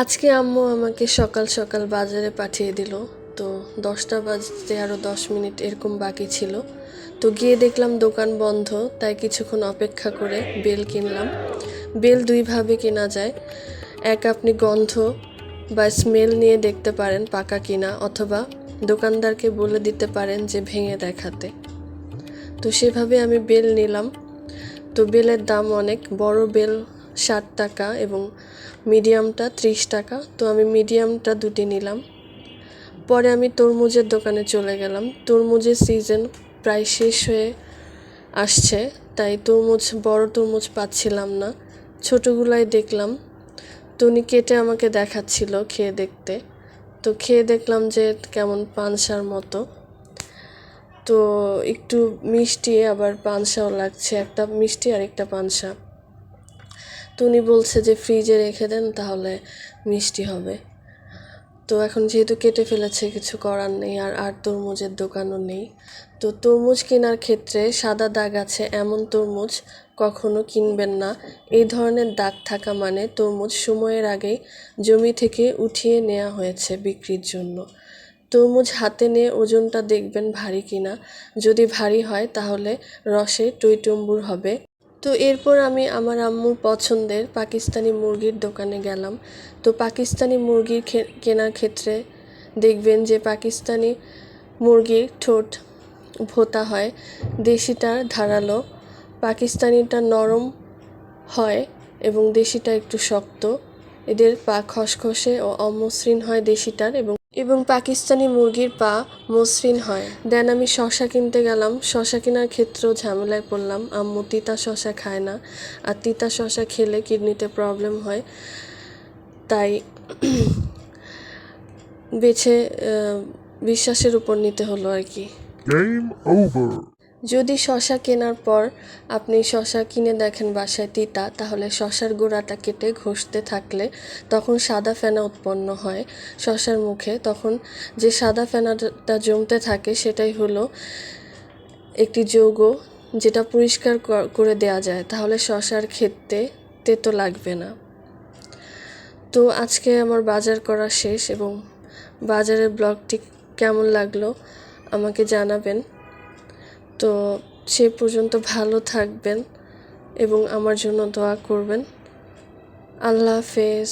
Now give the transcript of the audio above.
আজকে আম্মু আমাকে সকাল সকাল বাজারে পাঠিয়ে দিল। তো দশটা বাজতে আরও দশ মিনিট এরকম বাকি ছিল। তো গিয়ে দেখলাম দোকান বন্ধ, তাই কিছুক্ষণ অপেক্ষা করে বেল কিনলাম। বেল দুইভাবে কেনা যায়। এক আপনি গন্ধ বা স্মেল নিয়ে দেখতে পারেন পাকা কিনা, অথবা দোকানদারকে বলে দিতে পারেন যে ভেঙে দেখাতে। তো সেভাবে আমি বেল নিলাম। তো বেলের দাম অনেক, বড় বেল ষাট টাকা এবং মিডিয়ামটা ত্রিশ টাকা। তো আমি মিডিয়ামটা দুটি নিলাম। পরে আমি তরমুজের দোকানে চলে গেলাম। তরমুজের সিজন প্রায় শেষ হয়ে আসছে, তাই তরমুজ, বড় তরমুজ পাচ্ছিলাম না। ছোটোগুলাই দেখলাম। তো উনি কেটে আমাকে দেখাচ্ছিল খেয়ে দেখতে। তো খেয়ে দেখলাম যে কেমন পানসার মতো। তো একটু মিষ্টি, আবার পানসাও লাগছে, একটা মিষ্টি আর একটা পানসা। তো উনি বলছে যে ফ্রিজে রেখে দেন, তাহলে মিষ্টি হবে। তো এখন যেহেতু কেটে ফেলেছে, কিছু করার নেই, আর আর তরমুজের দোকানও নেই। তো তরমুজ কেনার ক্ষেত্রে সাদা দাগ আছে, এমন তরমুজ কখনো কিনবেন না। এই ধরনের দাগ থাকা মানে তরমুজ সময়ের আগেই জমি থেকে উঠিয়ে নেওয়া হয়েছে বিক্রির জন্য। তরমুজ হাতে নিয়ে ওজনটা দেখবেন ভারী কিনা। যদি ভারী হয়, তাহলে রসে টইটুম্বুর হবে। তো এরপর আমি আমার আম্মুর পছন্দের পাকিস্তানি মুরগির দোকানে গেলাম। তো পাকিস্তানি মুরগির কেনার ক্ষেত্রে দেখবেন যে পাকিস্তানি মুরগির ঠোঁট ভোতা হয় দেশিটার ধারালো, পাকিস্তানিটা নরম হয় এবং দেশিটা একটু শক্ত। এদের পা খসখসে ও অমসৃণ হয় দেশিটার এবং এবং পাকিস্তানি মুরগির পা মসৃণ হয়। দেন আমি শশা কিনতে গেলাম। শশা কেনার ক্ষেত্রেও ঝামেলায় পড়লাম। আম্মু তিতা শশা খায় না। আর তিতা শশা খেলে কিডনিতে প্রবলেম হয়। তাই বেছে বিশ্বাসের উপর নিতে হলো আর কি। Game over. যদি শশা কেনার পর আপনি শশা কিনে দেখেন বাসায় তিতা, তাহলে শশার গোড়াটা কেটে ঘষতে থাকলে তখন সাদা ফেনা উৎপন্ন হয় শশার মুখে। তখন যে সাদা ফেনাটা জমতে থাকে সেটাই হলো একটি যৌগ যেটা পরিষ্কার কর- দেওয়া যায়। তাহলে শশার খেতে তেতো লাগবে না। তো আজকে আমার বাজার করা শেষ এবং বাজারের ব্লগটি কেমন লাগল আমাকে জানাবেন। তো সে পর্যন্ত ভালো থাকবেন এবং আমার জন্য দোয়া করবেন। আল্লাহ হাফেজ।